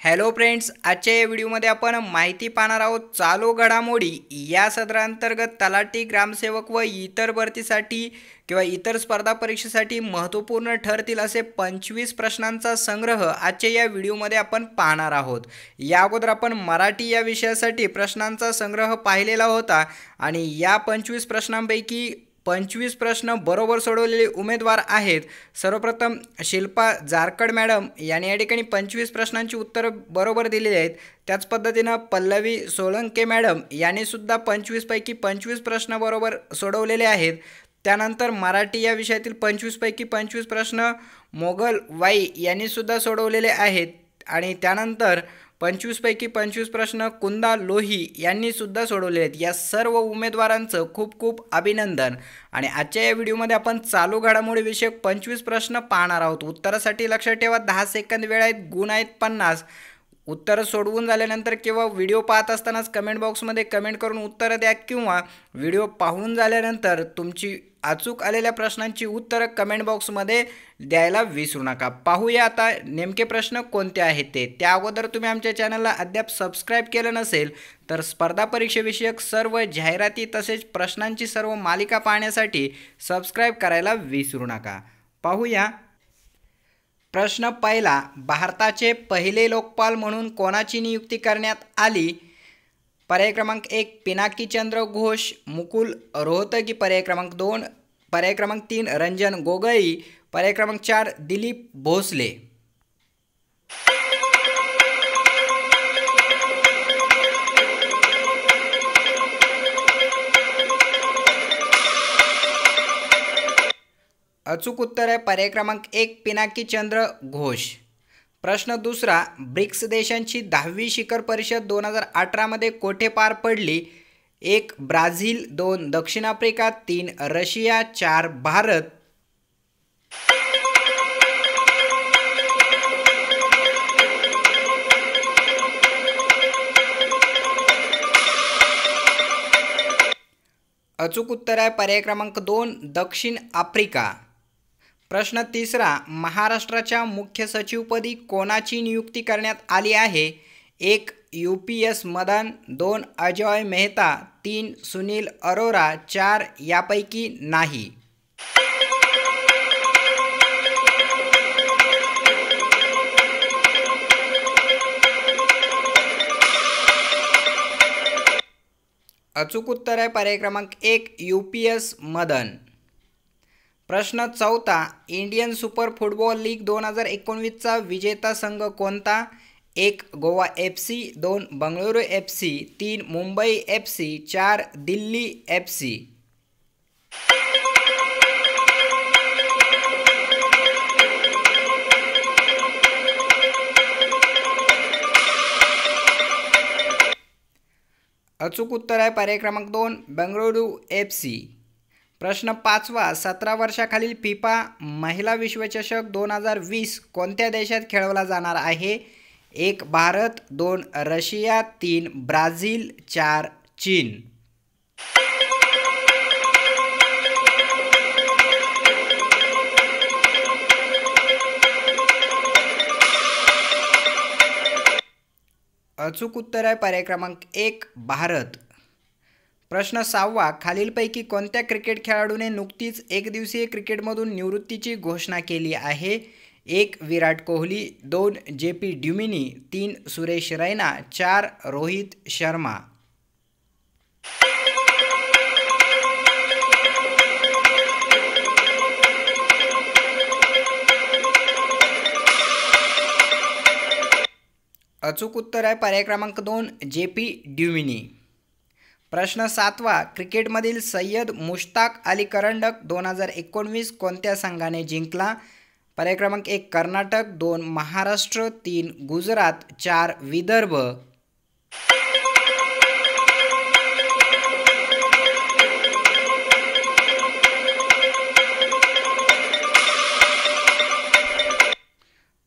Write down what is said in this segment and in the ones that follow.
Hello friends आजच्या या व्हिडिओमध्ये आपण माहिती पाहणार आहोत चालू घडामोडी या सदरांतर्गत तलाठी ग्रामसेवक व इतर भरतीसाठी किंवा इतर स्पर्धा परीक्षेसाठी महत्त्वपूर्ण ठरतील असे पंचवीस प्रश्नांचा संग्रह आजच्या या व्हिडिओमध्ये आपण पाहणार आहोत. या अगोदर आपण मराठी या विषयासाठी प्रश्नांचा संग्रह पाहिलेला होता आणि या पंचवीस प्रश्नांपैकी पंचवीस प्रश्न बरोबर सोडवलेले उमेदवार आहेत. सर्वप्रथम शिल्पा जारकड मॅडम यांनी या ठिकाणी पंचवीस प्रश्नांची उत्तरं बरोबर दिलेली आहेत. त्याच पद्धतीनं पल्लवी सोळंके मॅडम यांनीसुद्धा पंचवीसपैकी पंचवीस प्रश्न बरोबर सोडवलेले आहेत. त्यानंतर मराठी या विषयातील पंचवीसपैकी पंचवीस प्रश्न मोगल वाई यांनीसुद्धा सोडवलेले आहेत. आणि त्यानंतर पंचवीसपैकी पंचवीस प्रश्न कुंदा लोही यांनी सुद्धा सोडवले आहेत या सर्व उमेदवारांचं खूप खूप अभिनंदन. आणि आजच्या या व्हिडिओमध्ये आपण चालू घडामोडी विषयक पंचवीस प्रश्न पाहणार आहोत. उत्तरासाठी लक्षात ठेवा. दहा सेकंद वेळ आहेत. गुण आहेत पन्नास. उत्तरं सोडवून झाल्यानंतर किंवा व्हिडिओ पाहत असतानाच कमेंट बॉक्समध्ये कमेंट करून उत्तरं द्या किंवा व्हिडिओ पाहून झाल्यानंतर तुमची अचूक आलेल्या प्रश्नांची उत्तरं कमेंट बॉक्समध्ये द्यायला विसरू नका. पाहूया आता नेमके प्रश्न कोणते आहेत ते. त्या अगोदर तुम्ही आमच्या चॅनलला अद्याप सबस्क्राईब केलं नसेल तर स्पर्धा परीक्षेविषयक सर्व जाहिराती तसेच प्रश्नांची सर्व मालिका पाहण्यासाठी सबस्क्राईब करायला विसरू नका. पाहूया. प्रश्न पहिला भारताचे पहिले लोकपाल म्हणून कोणाची नियुक्ती करण्यात आली? पर्याय क्रमांक एक पिनाकीचंद्र घोष मुकुल रोहतगी पर्याय क्रमांक दोन पर्याय क्रमांक तीन रंजन गोगई पर्याय क्रमांक चार दिलीप भोसले. अचूक उत्तर आहे पर्याय क्रमांक एक पिनाकी चंद्र घोष. प्रश्न दुसरा ब्रिक्स देशांची दहावी शिखर परिषद दोन हजार अठरामध्ये कोठे पार पडली? एक ब्राझील दोन दक्षिण आफ्रिका तीन रशिया चार भारत. अचूक उत्तर आहे पर्याय क्रमांक दोन दक्षिण आफ्रिका. प्रश्न तिसरा महाराष्ट्राच्या मुख्य सचिवपदी कोणाची नियुक्ती करण्यात आली आहे? एक यू पी एस मदन दोन अजय मेहता तीन सुनील अरोरा चार यापैकी नाही. अचूक उत्तर आहे पर्याय क्रमांक एक यू पी एस मदन. प्रश्न चौथा इंडियन सुपर फुटबॉल लीग दोन हजार एकोणवीसचा विजेता संघ कोणता? एक गोवा एफ सी दोन बंगळुरू एफ सी तीन मुंबई एफ सी चार दिल्ली एफ सी. अचूक उत्तर आहे पर्याय क्रमांक दोन बंगळुरू एफ सी. प्रश्न पाचवा सतरा वर्षाखालील फिफा महिला विश्वचषक दोन हजार वीस कोणत्या देशात खेळवला जाणार आहे? एक भारत दोन रशिया तीन ब्राझील चार चीन. अचूक उत्तर आहे पर्याय क्रमांक एक भारत. प्रश्न सहावा खालीलपैकी कोणत्या क्रिकेट खेळाडूने नुकतीच एकदिवसीय क्रिकेटमधून निवृत्तीची घोषणा केली आहे? एक विराट कोहली दोन जे पी ड्युमिनी तीन सुरेश रैना चार रोहित शर्मा. अचूक उत्तर आहे पर्याय क्रमांक दोन जे पी ड्युमिनी. प्रश्न सातवा क्रिकेटमधील सय्यद मुश्ताक अली करंडक दोन हजार एकोणवीस कोणत्या संघाने जिंकला? पर्याय क्रमांक एक कर्नाटक दोन महाराष्ट्र तीन गुजरात चार विदर्भ.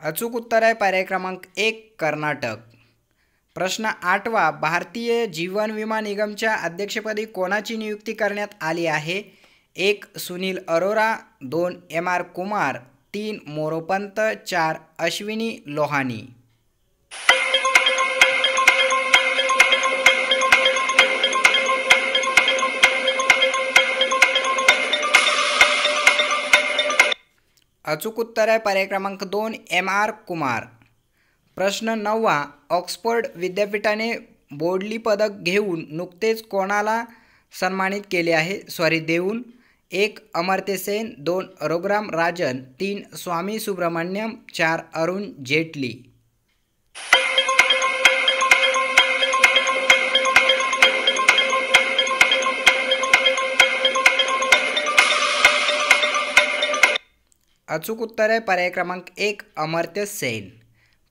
अचूक उत्तर आहे पर्याय क्रमांक एक कर्नाटक. प्रश्न आठवा भारतीय जीवन विमा निगमच्या अध्यक्षपदी कोणाची नियुक्ती करण्यात आली आहे? एक सुनील अरोरा दोन एम आर कुमार तीन मोरोपंत चार अश्विनी लोहानी. अचूक उत्तर आहे पर्याय क्रमांक दोन एम आर कुमार. प्रश्न नववा ऑक्सफर्ड विद्यापीठाने बोडली पदक घेऊन नुकतेच कोणाला सन्मानित केले आहे? सॉरी देऊन. एक अमर्त्य सेन. दोन रघुराम राजन. तीन स्वामी सुब्रमण्यम. चार अरुण जेटली. अचूक उत्तर आहे पर्याय क्रमांक एक अमर्त्य सेन.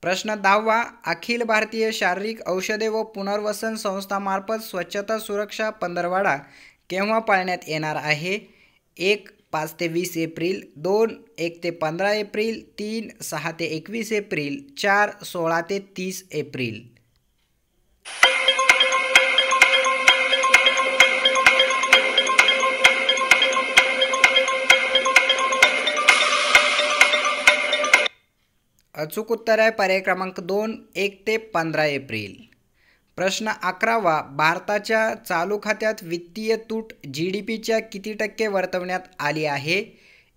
प्रश्न दहावा अखिल भारतीय शारीरिक औषधे व पुनर्वसन संस्थामार्फत स्वच्छता सुरक्षा पंधरवाडा केव्हा पाळण्यात येणार आहे? एक पाच ते वीस एप्रिल दोन एक ते पंधरा एप्रिल तीन सहा ते एकवीस एप्रिल चार सोळा ते तीस एप्रिल. अचूक उत्तर आहे पर्याय क्रमांक दोन एक ते पंधरा एप्रिल. प्रश्न अकरावा भारताच्या चालू खात्यात वित्तीय तूट जी डी पीच्या किती टक्के वर्तवण्यात आली आहे?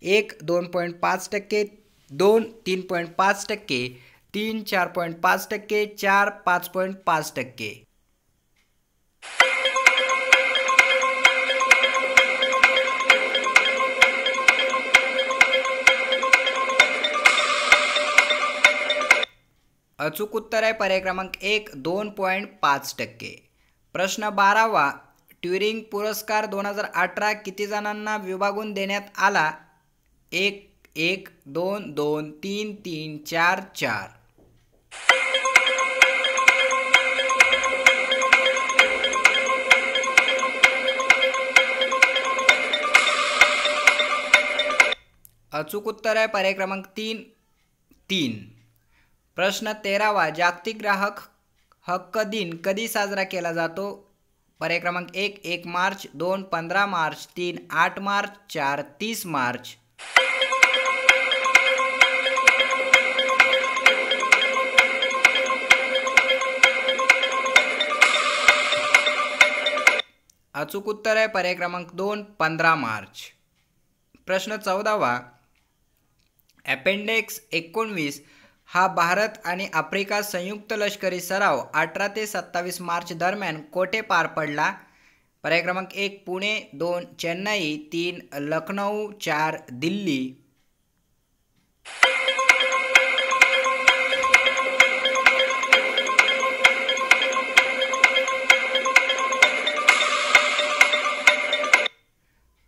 एक दोन पॉईंट पाच टक्के दोन तीन पॉईंट पाच टक्के तीन चार पॉईंट पाच टक्के चार पाच पॉईंट पाच टक्के. अचूक उत्तर आहे पर्याय क्रमांक एक दोन पॉईंट पाच टक्के. प्रश्न बारावा ट्युरिंग पुरस्कार दोन हजार अठरा किती जणांना विभागून देण्यात आला? एक एक दोन दोन तीन तीन चार चार. अचूक उत्तर आहे पर्याय क्रमांक तीन तीन. प्रश्न तेरावा जागतिक ग्राहक हक्क दिन कधी साजरा केला जातो? पर्याय क्रमांक एक एक मार्च दोन पंधरा मार्च तीन आठ मार्च चार तीस मार्च. अचूक उत्तर आहे पर्याय क्रमांक दोन पंधरा मार्च. प्रश्न चौदावा अपेंडेक्स एकोणवीस हा भारत आणि आफ्रिका संयुक्त लष्करी सराव अठरा ते सत्तावीस मार्च दरम्यान कोठे पार पडला? पर्याय क्रमांक एक पुणे दोन चेन्नई तीन लखनौ चार दिल्ली.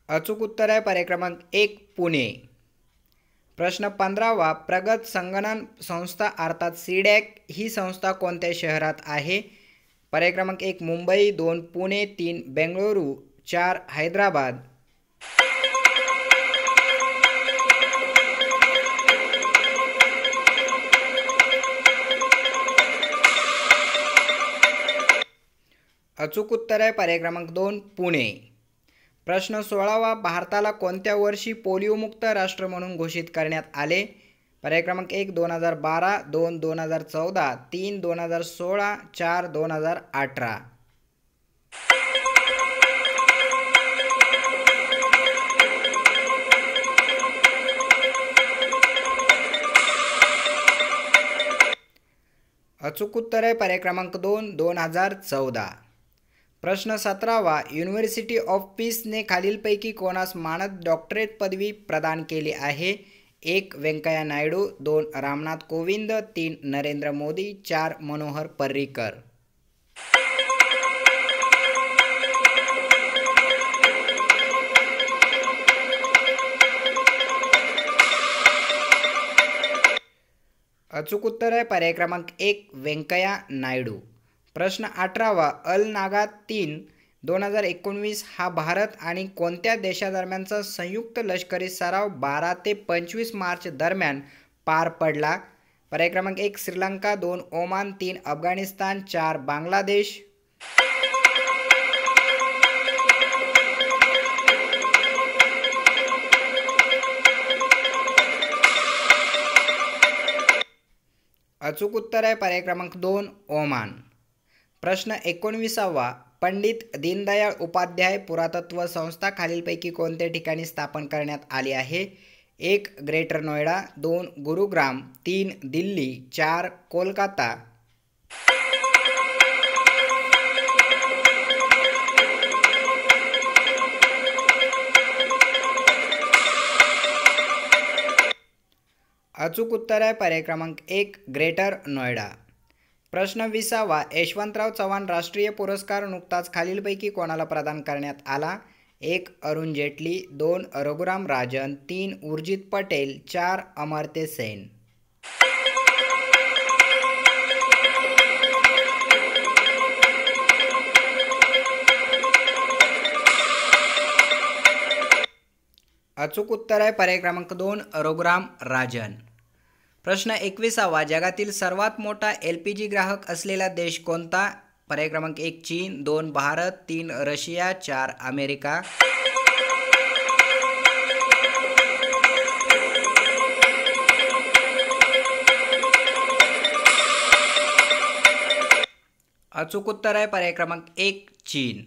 अचूक उत्तर आहे पर्याय क्रमांक एक पुणे. प्रश्न पंधरावा प्रगत संगणन संस्था अर्थात सीडॅक ही संस्था कोणत्या शहरात आहे? पर्याय क्रमांक एक मुंबई दोन पुणे तीन बेंगळुरू चार हैदराबाद. अचूक उत्तर आहे पर्याय क्रमांक दोन पुणे. प्रश्न सोळावा भारताला कोणत्या वर्षी पोलिओमुक्त राष्ट्र म्हणून घोषित करण्यात आले? पर्याय क्रमांक एक दोन हजार बारा दोन दोन हजार चौदा तीन दोन हजार सोळा चार दोन हजार अठरा. अचूक उत्तर आहे पर्याय क्रमांक दोन दोन हजार चौदा. प्रश्न सतरावा युनिव्हर्सिटी ऑफ पीसने खालीलपैकी कोणास मानद डॉक्टरेट पदवी प्रदान केली आहे? एक व्यंकय्या नायडू दोन रामनाथ कोविंद तीन नरेंद्र मोदी चार मनोहर पर्रिकर. अचूक उत्तर आहे पर्याय क्रमांक एक व्यंकय्या नायडू. प्रश्न अठरावा अल नागा तीन दोन हजार एकोणवीस हा भारत आणि कोणत्या देशादरम्यानचा संयुक्त लष्करी सराव बारा ते पंचवीस मार्च दरम्यान पार पडला? पर्याय क्रमांक एक श्रीलंका दोन ओमान तीन अफगाणिस्तान चार बांगलादेश. अचूक उत्तर आहे पर्याय क्रमांक दोन ओमान. प्रश्न एकोणविसावा. पंडित दीनदयाळ उपाध्याय पुरातत्व संस्था खालीलपैकी कोणत्या ठिकाणी स्थापन करण्यात आली आहे? एक ग्रेटर नोएडा. दोन गुरुग्राम. तीन दिल्ली. चार कोलकाता. अचूक उत्तर आहे. पर्याय क्रमांक एक ग्रेटर नोएडा. प्रश्न विसावा. यशवंतराव चव्हाण राष्ट्रीय पुरस्कार नुकताच खालीलपैकी कोणाला प्रदान करण्यात आला? एक अरुण जेटली. दोन रघुराम राजन. तीन उर्जित पटेल. चार अमर्त्य सेन. अचूक उत्तर आहे. पर्याय क्रमांक दोन रघुराम राजन. प्रश्न एकविसावा. जगातील सर्वात मोठा एल पी जी ग्राहक असलेला देश कोणता? पर्याय क्रमांक एक चीन. दोन भारत. तीन रशिया. चार अमेरिका. अचूक उत्तर आहे पर्याय क्रमांक एक चीन.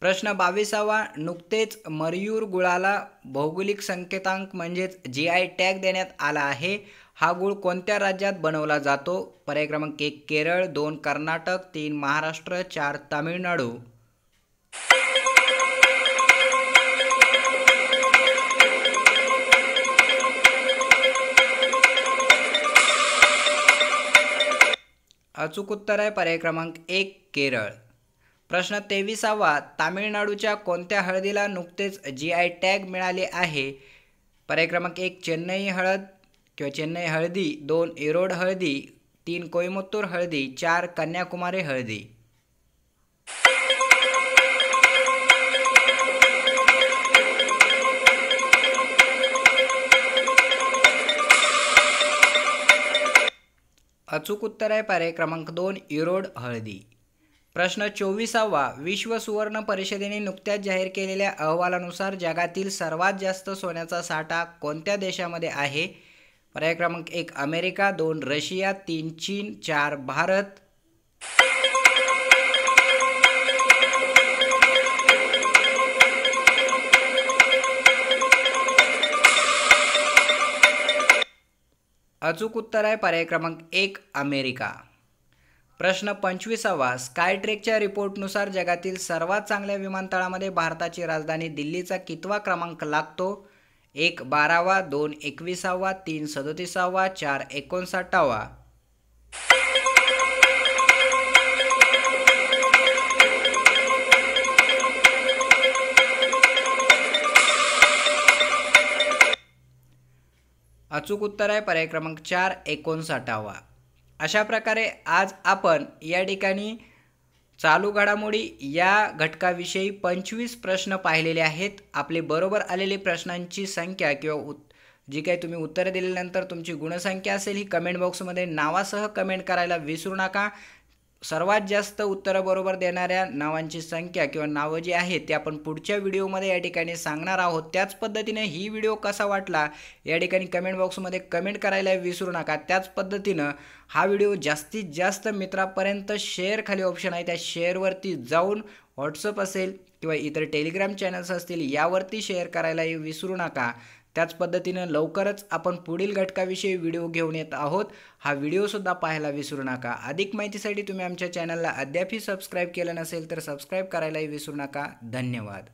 प्रश्न बावीसावा. नुकतेच मरयूर गुळाला भौगोलिक संकेतांक म्हणजेच जी आय टॅग देण्यात आला आहे. हा गुळ कोणत्या राज्यात बनवला जातो? पर्याय क्रमांक एक केरळ दोन कर्नाटक तीन महाराष्ट्र चार तामिळनाडू. अचूक उत्तर आहे पर्याय क्रमांक एक केरळ. प्रश्न तेविसावा तामिळनाडूच्या कोणत्या हळदीला नुकतेच जी आय टॅग मिळाले आहे? पर्याय क्रमांक एक चेन्नई हळद. किंवा चेन्नई हळदी दोन इरोड हळदी तीन कोईमत्तूर हळदी चार कन्याकुमारी हळदी. अचूक उत्तर आहे पर्याय क्रमांक दोन इरोड हळदी. प्रश्न चोवीसावा विश्व सुवर्ण परिषदेने नुकत्याच जाहीर केलेल्या अहवालानुसार जगातील सर्वात जास्त सोन्याचा साठा कोणत्या देशामध्ये आहे? पर्याय क्रमांक एक अमेरिका दोन रशिया तीन चीन चार भारत. अचूक उत्तर आहे पर्याय क्रमांक एक अमेरिका. प्रश्न पंचवीसावा स्कायट्रेकच्या रिपोर्टनुसार जगातील सर्वात चांगल्या विमानतळामध्ये भारताची राजधानी दिल्लीचा कितवा क्रमांक लागतो? एक बारावा दोन एकविसावा तीन सदोतीसावा चार एकोणसाठावा. अचूक उत्तर आहे पर्याय क्रमांक चार एकोणसाठावा. अशा प्रकारे आज आपण या ठिकाणी चालू घडामोडी या घटकाविषयी पंचवीस प्रश्न पाहिलेले आहेत. आपले बरोबर आलेले प्रश्नांची संख्या किंवा उत् जी काही तुम्ही उत्तरं दिल्यानंतर तुमची गुणसंख्या असेल ही कमेंट बॉक्समध्ये नावासह कमेंट करायला विसरू नका. सर्वात जास्त उत्तरं बरोबर देणाऱ्या नावांची संख्या किंवा नावं जी आहेत ते आपण पुढच्या व्हिडिओमध्ये या ठिकाणी सांगणार आहोत. त्याच पद्धतीने ही व्हिडिओ कसा वाटला या ठिकाणी कमेंट बॉक्समध्ये कमेंट करायला विसरू नका. त्याच पद्धतीनं हा व्हिडिओ जास्तीत जास्त मित्रापर्यंत शेअर खाली ऑप्शन आहे. त्या शेअरवरती जाऊन व्हॉट्सअप असेल किंवा इतर टेलिग्राम चॅनल्स असतील यावरती शेअर करायलाही विसरू नका. त्याच पद्धतीनं लवकरच आपण पुढील घटकाविषयी व्हिडिओ घेऊन येत आहोत. हा व्हिडिओसुद्धा पाहायला विसरू नका. अधिक माहितीसाठी तुम्ही आमच्या चॅनलला अद्यापही सबस्क्राईब केलं नसेल तर सबस्क्राईब करायलाही विसरू नका. धन्यवाद.